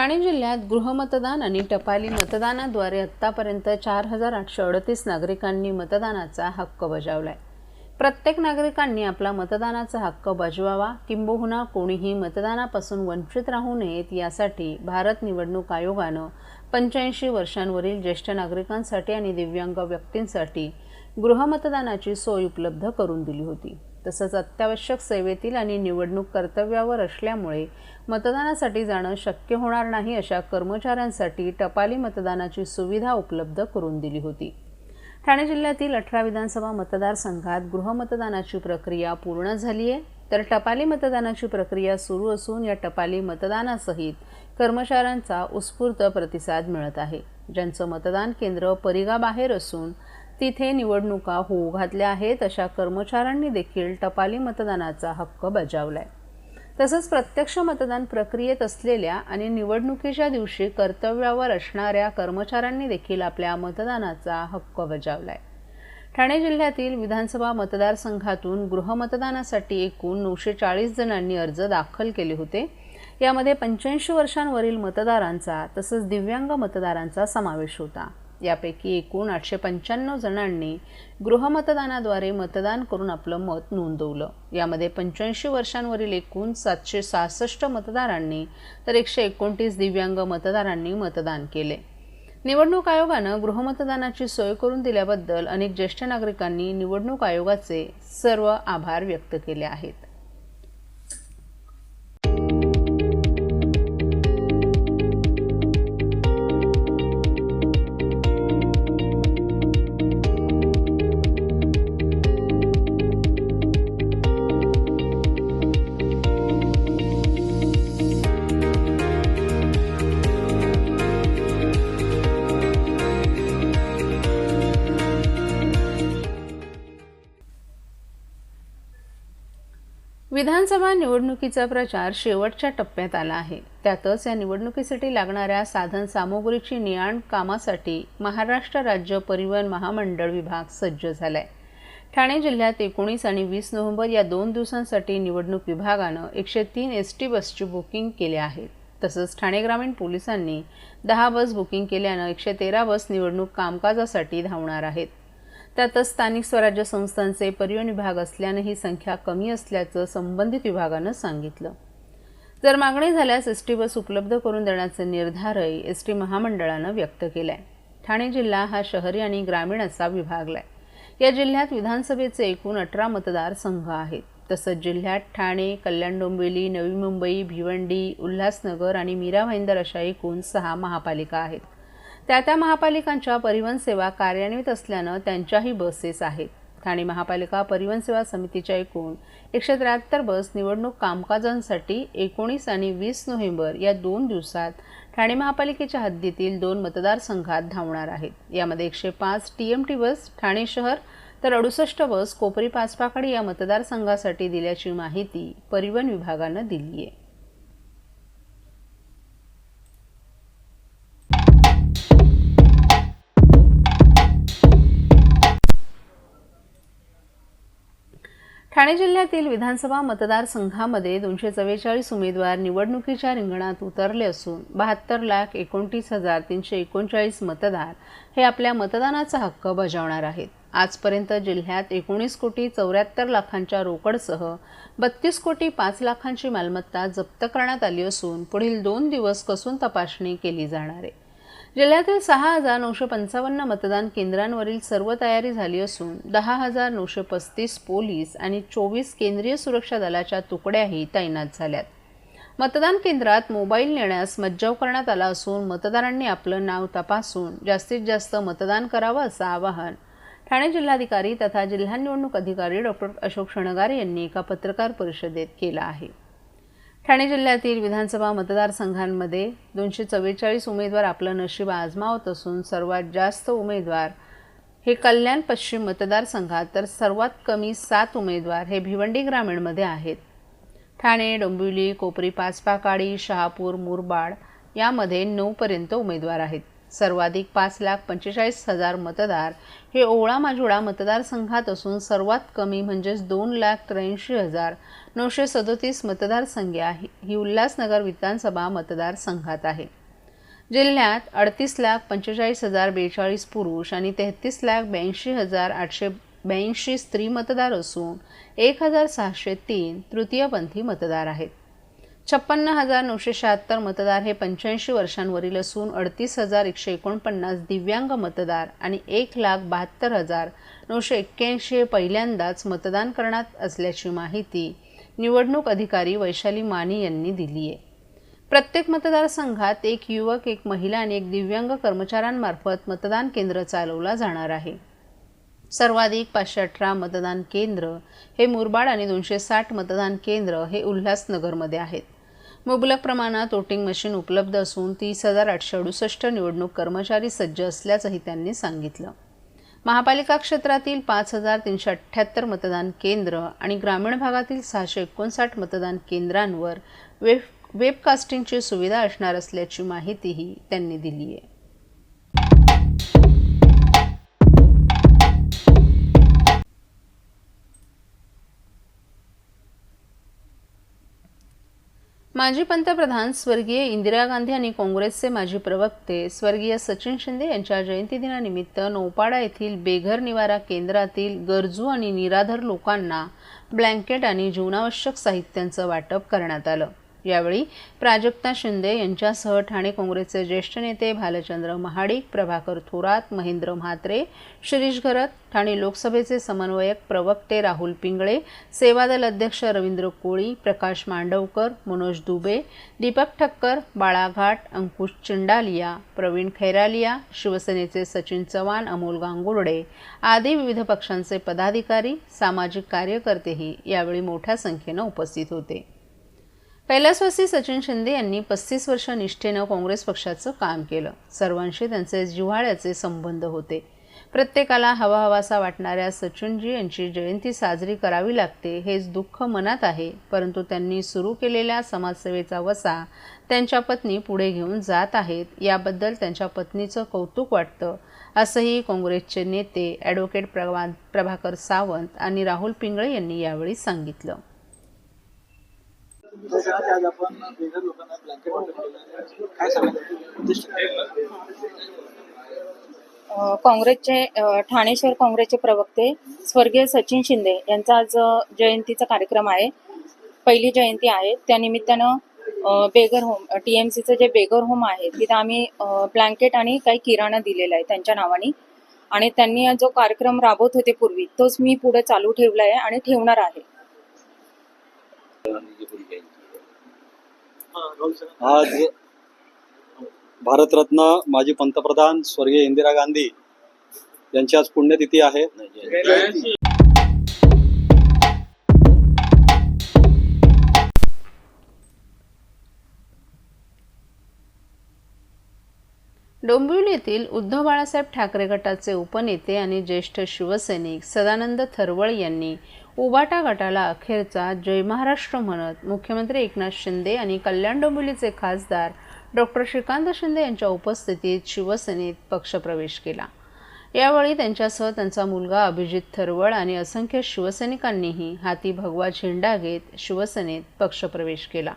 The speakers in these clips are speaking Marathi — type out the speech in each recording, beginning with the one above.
ठाणे जिल्ह्यात गृहमतदान आणि टपाली मतदानाद्वारे आत्तापर्यंत चार हजार आठशे अडतीस नागरिकांनी मतदानाचा हक्क बजावलाय. प्रत्येक नागरिकांनी आपला मतदानाचा हक्क बजवावा किंबहुना कोणीही मतदानापासून वंचित राहू नयेत यासाठी भारत निवडणूक आयोगानं पंच्याऐंशी वर्षांवरील ज्येष्ठ नागरिकांसाठी आणि दिव्यांग व्यक्तींसाठी गृहमतदानाची सोय उपलब्ध करून दिली होती. तसंच अत्यावश्यक सेवेतील आणि निवडणूक कर्तव्यावर असल्यामुळे मतदानासाठी जाणं शक्य होणार नाही अशा कर्मचाऱ्यांसाठी टपाली मतदानाची सुविधा उपलब्ध करून दिली होती. ठाणे जिल्ह्यातील अठरा विधानसभा मतदारसंघात गृहमतदानाची प्रक्रिया पूर्ण झाली आहे. तर टपाली मतदानाची प्रक्रिया सुरू असून या टपाली मतदानासहित कर्मचाऱ्यांचा उत्स्फूर्त प्रतिसाद मिळत आहे. ज्यांचं मतदान केंद्र परिगाबाहेर असून तिथे निवडणुका होऊ घातल्या आहेत अशा कर्मचाऱ्यांनी देखील टपाली मतदानाचा हक्क बजावलाय. तसंच प्रत्यक्ष मतदान प्रक्रियेत असलेल्या आणि निवडणुकीच्या दिवशी कर्तव्यावर असणाऱ्या कर्मचाऱ्यांनी देखील आपल्या मतदानाचा हक्क बजावलाय. ठाणे जिल्ह्यातील विधानसभा मतदारसंघातून गृहमतदानासाठी एकूण नऊशे चाळीस जणांनी अर्ज दाखल केले होते. यामध्ये पंच्याऐंशी वर्षांवरील मतदारांचा तसंच दिव्यांग मतदारांचा समावेश होता. यापैकी एकूण आठशे पंच्याण्णव जणांनी गृहमतदानाद्वारे मतदान करून आपलं मत नोंदवलं. यामध्ये पंच्याऐंशी वर्षांवरील एकूण सातशे सहासष्ट मतदारांनी तर एकशे एकोणतीस दिव्यांग मतदारांनी मतदान केले. निवडणूक आयोगानं गृहमतदानाची सोय करून दिल्याबद्दल अनेक ज्येष्ठ नागरिकांनी निवडणूक आयोगाचे सर्व आभार व्यक्त केले आहेत. विधानसभा निवडणुकीचा प्रचार शेवटच्या टप्प्यात आला आहे. त्यातच या निवडणुकीसाठी लागणाऱ्या साधन सामुग्रीची नियाण कामासाठी महाराष्ट्र राज्य परिवहन महामंडळ विभाग सज्ज झालाय. ठाणे जिल्ह्यात एकोणीस आणि वीस नोव्हेंबर या दोन दिवसांसाठी निवडणूक विभागानं एकशे तीन एस टी बसची बुकिंग केले आहेत तसंच ठाणे ग्रामीण पोलिसांनी दहा बस बुकिंग केल्यानं एकशे तेरा बस निवडणूक कामकाजासाठी धावणार आहेत. त्यातच स्थानिक स्वराज्य संस्थांचे पर्यटन विभाग असल्यानं ही संख्या कमी असल्याचं संबंधित विभागानं सांगितलं. जर मागणी झाल्यास एस टी बस उपलब्ध करून देण्याचे निर्धारही एस टी महामंडळानं व्यक्त केलाय. ठाणे जिल्हा हा शहरी आणि ग्रामीण असा विभागला आहे. या जिल्ह्यात विधानसभेचे एकूण अठरा मतदारसंघ आहेत. तसंच जिल्ह्यात ठाणे कल्याण डोंबिवली नवी मुंबई भिवंडी उल्हासनगर आणि मीरा भाईंदर अशा एकूण सहा महापालिका आहेत. त्या त्या महापालिकांच्या परिवहन सेवा कार्यान्वित असल्यानं त्यांच्याही बसेस आहेत. ठाणे महापालिका परिवहन सेवा समितीच्या एकूण एकशे त्र्याहत्तर बस निवडणूक कामकाजांसाठी एकोणीस आणि वीस नोव्हेंबर या दोन दिवसात ठाणे महापालिकेच्या हद्दीतील दोन मतदारसंघात धावणार आहेत. यामध्ये एकशे पाच T M T bus Thane शहर तर अडुसष्ट बस कोपरी पाचपाकडी या मतदारसंघासाठी दिल्याची माहिती परिवहन विभागानं दिली आहे ठाणे जिल्ह्यातील विधानसभा मतदारसंघामध्ये दोनशे चव्वेचाळीस उमेदवार निवडणुकीच्या रिंगणात उतरले असून बहात्तर लाख एकोणतीस हजार तीनशे एकोणचाळीस मतदार हे आपल्या मतदानाचा हक्क बजावणार आहेत. आजपर्यंत जिल्ह्यात एकोणीस कोटी चौऱ्याहत्तर लाखांच्या रोकडसह बत्तीस कोटी पाच लाखांची मालमत्ता जप्त करण्यात आली असून पुढील दोन दिवस कसून तपासणी केली जाणार आहे. जिल्ह्यातील सहा हजार नऊशे पंचावन्न मतदान केंद्रांवरील सर्व तयारी झाली असून दहा हजार नऊशे पस्तीस पोलीस आणि चोवीस केंद्रीय सुरक्षा दलाच्या तुकड्याही तैनात झाल्यात. मतदान केंद्रात मोबाईल नेण्यास मज्जाव करण्यात आला असून मतदारांनी आपलं नाव तपासून जास्तीत जास्त मतदान करावं असं आवाहन ठाणे जिल्हाधिकारी तथा जिल्हा निवडणूक अधिकारी डॉक्टर अशोक शणगारे यांनी एका पत्रकार परिषदेत केलं आहे. ठाणे जिल्ह्यातील विधानसभा मतदारसंघांमध्ये दोनशे चव्वेचाळीस उमेदवार आपलं नशीब आजमावत असून सर्वात जास्त उमेदवार हे कल्याण पश्चिम मतदारसंघात तर सर्वात कमी सात उमेदवार हे भिवंडी ग्रामीणमध्ये आहेत. ठाणे डोंबिवली कोपरी पाचपाकाडी शहापूर मुरबाड यामध्ये नऊपर्यंत उमेदवार आहेत. सर्वाधिक पाच लाख पंचेचाळीस हजार मतदार हे ओवळा माजुळा मतदारसंघात असून सर्वात कमी म्हणजेच दोन लाख त्र्याऐंशी हजार नऊशे सदोतीस मतदारसंख्या ही ही उल्हासनगर विधानसभा मतदारसंघात आहे. जिल्ह्यात अडतीस लाख पंचेचाळीस हजार बेचाळीस पुरुष आणि तेहतीस लाख ब्याऐंशी हजार आठशे ब्याऐंशी स्त्री मतदार असून एक हजार सहाशे तीन तृतीयपंथी मतदार आहेत. छप्पन्न हजार नऊशे शहात्तर मतदार हे पंच्याऐंशी वर्षांवरील असून अडतीस हजार एकशे एकोणपन्नास दिव्यांग मतदार आणि एक लाख बहात्तर हजार नऊशे एक्क्याऐंशी हे पहिल्यांदाच मतदान करणार असल्याची माहिती निवडणूक अधिकारी वैशाली माने यांनी दिली आहे. प्रत्येक मतदारसंघात एक युवक एक महिला आणि एक दिव्यांग कर्मचाऱ्यांमार्फत मतदान केंद्र चालवला जाणार आहे. सर्वाधिक पाचशे अठरा मतदान केंद्र हे मुरबाड आणि दोनशे साठ मतदान केंद्र हे उल्हासनगरमध्ये आहेत. मुबलक प्रमाणात वोटिंग मशीन उपलब्ध असून तीस हजार आठशे अडुसष्ट निवडणूक कर्मचारी सज्ज असल्याचंही त्यांनी सांगितलं. महापालिका क्षेत्रातील पाच हजार तीनशे अठ्ठ्याहत्तर मतदान केंद्र आणि ग्रामीण भागातील सहाशे एकोणसाठ मतदान केंद्रांवर वेब वेबकास्टिंगची सुविधा असणार असल्याची माहितीही त्यांनी दिली आहे माजी पंतप्रधान स्वर्गीय इंदिरा गांधी आणि काँग्रेसचे माजी प्रवक्ते स्वर्गीय सचिन शिंदे यांच्या जयंतीदिनानिमित्त नौपाडा येथील बेघर निवारा केंद्रातील गरजू आणि निराधार लोकांना ब्लँकेट आणि जीवनावश्यक साहित्यांचं वाटप करण्यात आलं. यावेळी प्राजक्ता शिंदे यांच्यासह ठाणे काँग्रेसचे ज्येष्ठ नेते भालचंद्र महाडिक प्रभाकर थोरात महेंद्र म्हात्रे शिरीष घरत ठाणे लोकसभेचे समन्वयक प्रवक्ते राहुल पिंगळे सेवादल अध्यक्ष रवींद्र कोळी प्रकाश मांडवकर मनोज दुबे दीपक ठक्कर बाळाघाट अंकुश चिंडालिया प्रवीण खैरालिया शिवसेनेचे सचिन चव्हाण अमोल गांगुर्डे आदी विविध पक्षांचे पदाधिकारी सामाजिक कार्यकर्तेही यावेळी मोठ्या संख्येनं उपस्थित होते. कैलासवासी सचिन शिंदे यांनी पस्तीस वर्ष निष्ठेनं काँग्रेस पक्षाचं काम केलं. सर्वांशी त्यांचे जिव्हाळ्याचे संबंध होते. प्रत्येकाला हवा हवासा वाटणाऱ्या सचिनजी यांची जयंती साजरी करावी लागते हेच दुःख मनात आहे. परंतु त्यांनी सुरू केलेल्या समाजसेवेचा वसा त्यांच्या पत्नी पुढे घेऊन जात आहेत. याबद्दल त्यांच्या पत्नीचं कौतुक वाटतं असंही काँग्रेसचे नेते ॲडव्होकेट प्रभा प्रभाकर सावंत आणि राहुल पिंगळे यांनी यावेळी सांगितलं. आज आपण बेघर लोकांना ब्लँकेट वाटप केलं आहे. काय सांगायचं उद्दिष्ट काय? अ, काँग्रेसचे ठाणे शहर काँग्रेसचे प्रवक्ते स्वर्गीय सचिन शिंदे यांचा आज जयंतीचा कार्यक्रम आहे पहिली जयंती आहे त्यानिमित्तानं बेगर होम टी एम सीचं जे बेगर होम आहे तिथं आम्ही ब्लँकेट आणि काही किराणा दिलेला आहे त्यांच्या नावाने आणि त्यांनी जो कार्यक्रम राबवत होते पूर्वी तोच मी पुढे चालू ठेवला आहे आणि ठेवणार आहे. आज भारतरत्न माजी पंतप्रधान स्वर्गीय इंदिरा गांधी यांची आज पुण्यतिथी आहे. डोंबिवलीतील डोंबिवली येथील उद्धव बाळासाहेब ठाकरे गटाचे उपनेते आणि ज्येष्ठ शिवसैनिक सदानंद थरवळ यांनी उबाटा गटाला अखेरचा जय महाराष्ट्र म्हणत मुख्यमंत्री एकनाथ शिंदे आणि कल्याण डोंबिवलीचे खासदार डॉक्टर श्रीकांत शिंदे यांच्या उपस्थितीत शिवसेनेत पक्षप्रवेश केला. यावेळी त्यांच्यासह त्यांचा मुलगा अभिजित थरवळ आणि असंख्य शिवसैनिकांनीही हाती भगवा झेंडा घेत शिवसेनेत पक्षप्रवेश केला.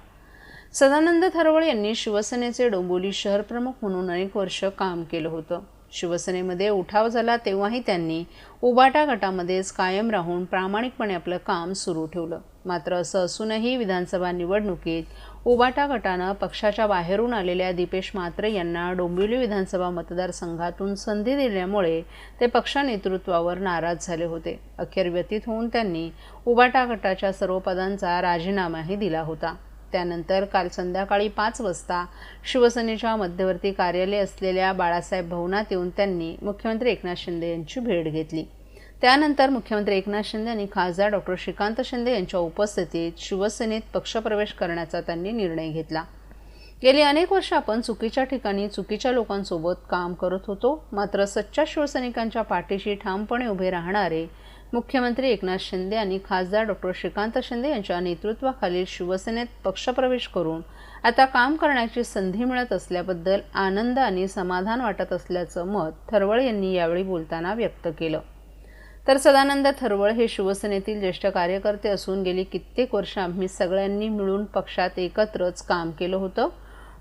सदानंद थरवळ यांनी शिवसेनेचे डोंबोली शहर प्रमुख म्हणून अनेक वर्ष काम केलं होतं. शिवसेनेमध्ये उठाव झाला तेव्हाही त्यांनी उबाटा गटामध्येच कायम राहून प्रामाणिकपणे आपलं काम सुरू ठेवलं. मात्र असं असूनही विधानसभा निवडणुकीत उबाटा गटानं पक्षाच्या बाहेरून आलेल्या दीपेश मात्रे यांना डोंबिवली विधानसभा मतदारसंघातून संधी दिल्यामुळे ते पक्ष नेतृत्वावर नाराज झाले होते. अखेर व्यतीत होऊन त्यांनी उबाटा गटाच्या सर्व पदांचा राजीनामाही दिला होता. त्यानंतर काल संध्याकाळी पाच वाजता शिवसेनेच्या मध्यवर्ती कार्यालय असलेल्या बाळासाहेब भवनात येऊन त्यांनी मुख्यमंत्री एकनाथ शिंदे यांची भेट घेतली. त्यानंतर मुख्यमंत्री एकनाथ शिंदे आणि खासदार डॉक्टर श्रीकांत शिंदे यांच्या उपस्थितीत शिवसेनेत पक्षप्रवेश करण्याचा त्यांनी निर्णय घेतला. गेली अनेक वर्ष आपण चुकीच्या ठिकाणी चुकीच्या लोकांसोबत काम करत होतो. मात्र सच्च्या शिवसैनिकांच्या पाठीशी ठामपणे उभे राहणारे मुख्यमंत्री एकनाथ शिंदे आणि खासदार डॉक्टर श्रीकांत शिंदे यांच्या नेतृत्वाखालील शिवसेनेत पक्षप्रवेश करून आता काम करण्याची संधी मिळत असल्याबद्दल आनंद आणि समाधान वाटत असल्याचं मत थरवळ यांनी यावेळी बोलताना व्यक्त केलं. तर सदानंद थरवळ हे शिवसेनेतील ज्येष्ठ कार्यकर्ते असून गेली कित्येक वर्ष आम्ही सगळ्यांनी मिळून पक्षात एकत्रच काम केलं होतं.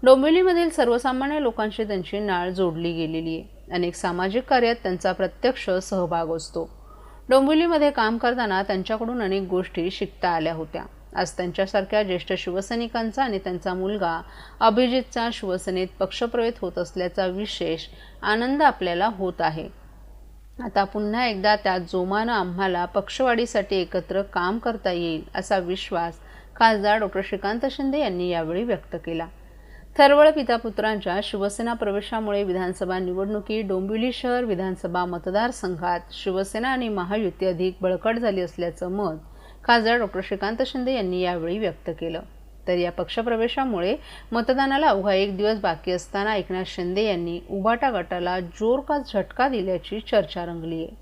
डोंबिवलीमधील सर्वसामान्य लोकांशी त्यांची नाळ जोडली गेलेली आहे. अनेक सामाजिक कार्यात त्यांचा प्रत्यक्ष सहभाग असतो. डोंबिवलीमध्ये काम करताना त्यांच्याकडून अनेक गोष्टी शिकता आल्या होत्या. आज त्यांच्यासारख्या ज्येष्ठ शिवसैनिकांचा आणि त्यांचा मुलगा अभिजितचा शिवसेनेत पक्षप्रवेश होत असल्याचा विशेष आनंद आपल्याला होत आहे. आता पुन्हा एकदा त्यात जोमानं आम्हाला पक्षवाढीसाठी एकत्र काम करता येईल असा विश्वास खासदार डॉक्टर श्रीकांत शिंदे यांनी यावेळी व्यक्त केला. थरवळ पितापुत्रांच्या शिवसेना प्रवेशामुळे विधानसभा निवडणुकी डोंबिवली शहर विधानसभा मतदारसंघात शिवसेना आणि महायुती अधिक बळकट झाली असल्याचं मत खासदार डॉक्टर श्रीकांत शिंदे यांनी यावेळी व्यक्त केलं. तर या पक्षप्रवेशामुळे मतदानाला अवघा एक दिवस बाकी असताना एकनाथ शिंदे यांनी उभाटा गटाला जोर का झटका दिल्याची चर्चा रंगली आहे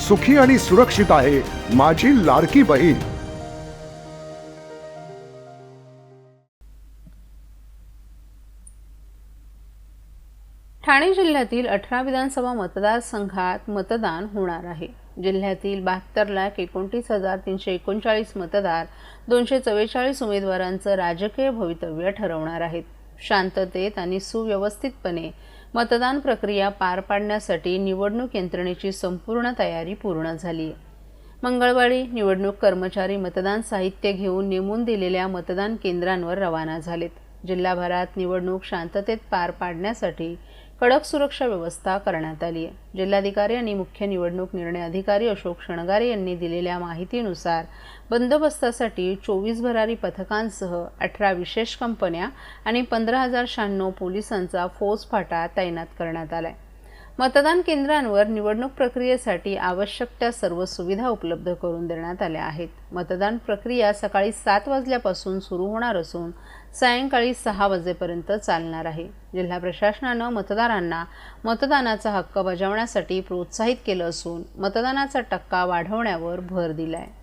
सुखी आणि सुरक्षित आहे माझी लाडकी बहीण. ठाणे जिल्ह्यातील अठरा विधानसभा मतदारसंघात मतदान होणार आहे. जिल्ह्यातील बहात्तर लाख एकोणतीस हजार तीनशे एकोणचाळीस मतदार दोनशे चव्वेचाळीस उमेदवारांचं राजकीय भवितव्य ठरवणार आहेत. शांततेत आणि सुव्यवस्थितपणे मतदान प्रक्रिया पार पाडण्यासाठी निवडणूक यंत्रणेची संपूर्ण तयारी पूर्ण झाली. आहे मंगळवारी निवडणूक कर्मचारी मतदान साहित्य घेऊन नेमून दिलेल्या मतदान केंद्रांवर रवाना झालेत. जिल्हाभरात निवडणूक शांततेत पार पाडण्यासाठी कडक सुरक्षा व्यवस्था करण्यात आली आहे. जिल्हाधिकारी आणि मुख्य निवडणूक निर्णय अधिकारी अशोक शणगारे यांनी दिलेल्या माहितीनुसार बंदोबस्तासाठी चोवीस भरारी पथकांसह अठरा विशेष कंपन्या आणि पंधरा हजार शहाण्णव पोलिसांचा फौजफाटा तैनात करण्यात आला आहे मतदान केंद्रांवर निवडणूक प्रक्रियेसाठी आवश्यक त्या सर्व सुविधा उपलब्ध करून देण्यात आल्या आहेत. मतदान प्रक्रिया सकाळी सात वाजल्यापासून सुरू होणार असून सायंकाळी सहा वाजेपर्यंत चालणार आहे. जिल्हा प्रशासनानं मतदारांना मतदानाचा हक्क बजावण्यासाठी प्रोत्साहित केलं असून मतदानाचा टक्का वाढवण्यावर भर दिला आहे